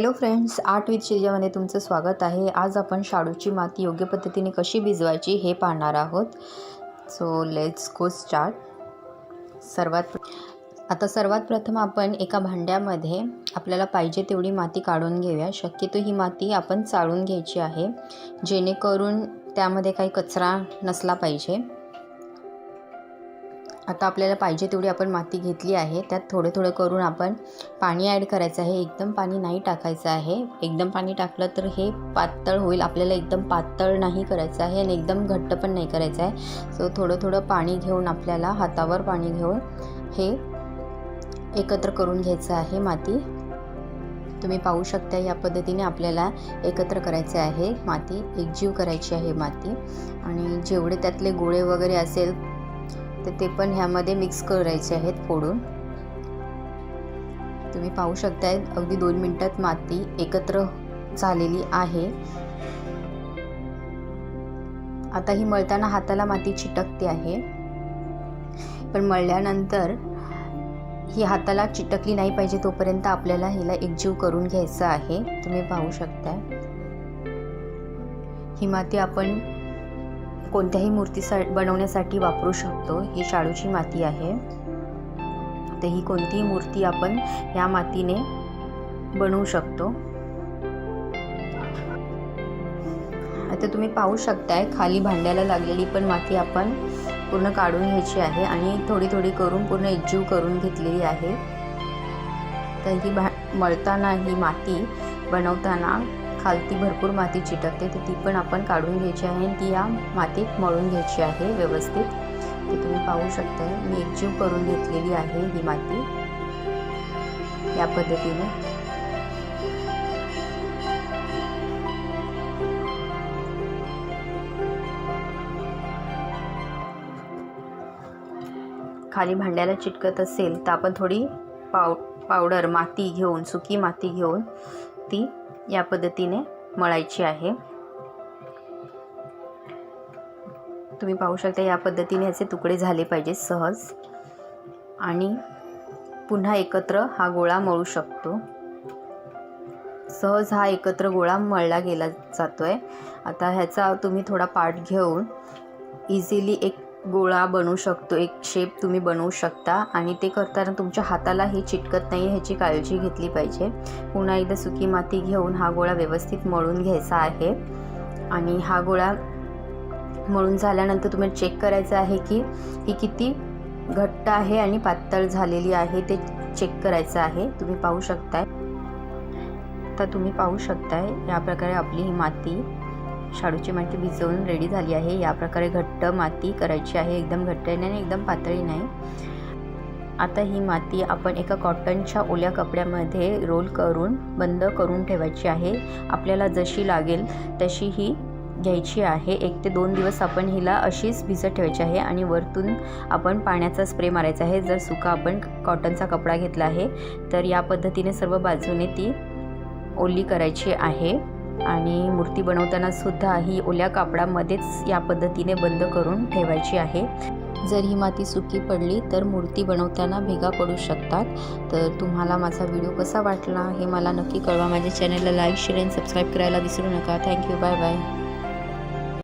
Hello friends art with शिर्जामध्ये तुमचं स्वागत आहे. आज आपण शाडूची माती योग्य पद्धतीने कशी भिजवायची हे पाहणार आहोत. सो लेट्स गो स्टार्ट सर्वात आता सर्वात प्रथम आपण एका भांड्यामध्ये आपल्याला पाहिजे तेवढी माती काढून घेऊया. शक्यतो ही माती आपण चाळून घ्यायची आहे जेणेकरून त्यामध्ये काही कचरा नसला पाहिजे. आता आपल्याला पाहिजे तेवढी आपण माती घेतली आहे. त्यात थोडं थोडं करून आपण पाणी ॲड करायचं आहे. एकदम पाणी नाही टाकायचं आहे. एकदम पाणी टाकलं तर हे पातळ होईल. आपल्याला एकदम पातळ नाही करायचं आहे आणि एकदम घट्ट पण नाही करायचं आहे. सो थोडं थोडं पाणी घेऊन आपल्याला हातावर पाणी घेऊन हे एकत्र करून घ्यायचं आहे माती. तुम्ही पाहू शकता या पद्धतीने आपल्याला एकत्र करायचे आहे माती. एकजीव करायची आहे माती. आणि जेवढे त्यातले गोळे वगैरे असेल तर ते पण ह्यामध्ये मिक्स करायचे आहेत फोडून. तुम्ही पाहू शकताय अगदी दोन मिनटात माती एकत्र झालेली आहे. आता ही मळताना हाताला माती चिटकते आहे. पण मळल्यानंतर ही हाताला चिटकली नाही पाहिजे तोपर्यंत आपल्याला हिला एकजीव करून घ्यायचं आहे. तुम्ही पाहू शकताय. ही माती आपण कोणत्याही मूर्ती सा बनवण्यासाठी वापरू शकतो. ही शाडूची माती आहे. तर ही कोणतीही मूर्ती आपण या मातीने बनवू शकतो. आता तुम्ही पाहू शकताय खाली भांड्याला लागलेली पण माती आपण पूर्ण काढून घ्यायची आहे आणि थोडी थोडी करून पूर्ण एकजीव करून घेतलेली आहे. तर ही भा मळताना ही माती बनवताना खालती भरपूर माती चिटकते तर ती पण आपण काढून घ्यायची आहे आणि ती या मातीत मळून घ्यायची आहे व्यवस्थित. ते तुम्ही पाहू शकता मी एकजीव करून घेतलेली आहे ही माती. या पद्धतीने. खाली भांड्याला चिटकत असेल तर आपण थोडी पाव पावडर माती घेऊन सुकी माती घेऊन ती या पद्धतीने मळायची आहे. तुम्ही पाहू शकता या पद्धतीने याचे तुकडे झाले पाहिजे सहज. आणि पुन्हा एकत्र हा गोळा मळू शकतो. सहज हा एकत्र गोळा मळला गेला जातो आहे आता ह्याचा तुम्ही थोडा पाठ घेऊन इझिली एक गोळा बनवू शकतो एक शेप तुम्ही बनवू शकता आणि ते करताना तुमच्या हाताला हे चिटकत नाही ह्याची काळजी घेतली पाहिजे. पुन्हा एकदा सुकी माती घेऊन हा गोळा व्यवस्थित मळून घ्यायचा आहे. आणि हा गोळा मळून झाल्यानंतर तुम्ही चेक करायचं आहे की ही किती घट्ट आहे आणि पातळ झालेली आहे ते चेक करायचं आहे. तुम्ही पाहू शकताय. तर तुम्ही पाहू शकताय या प्रकारे आपली ही माती शाडूची माती भिजवून रेडी झाली आहे. या प्रकारे घट्ट माती करायची आहे. एकदम घट्ट नाही आणि एकदम पातळी नाही आता ही माती आपण एका कॉटनच्या ओल्या कपड्यामध्ये रोल करून बंद करून ठेवायची आहे. आपल्याला जशी लागेल तशी ही घ्यायची आहे. एक ते दोन दिवस आपण हिला अशीच भिजत ठेवायची आहे आणि वरतून आपण पाण्याचा स्प्रे मारायचा आहे. जर सुका आपण कॉटनचा कपडा घेतला आहे तर या पद्धतीने सर्व बाजूने ती ओली करायची आहे. आणि मूर्ती बनवताना सुद्धा ही ओल्या कापडामध्येच या पद्धतीने बंद करून ठेवायची आहे. जर ही माती सुकी पडली तर मूर्ती बनवताना भेगा पडू शकतात. तर तुम्हाला माझा व्हिडिओ कसा वाटला हे मला नक्की कळवा. माझ्या चॅनलला लाईक शेअर अँड सबस्क्राईब करायला विसरू नका. Thank you. Bye bye.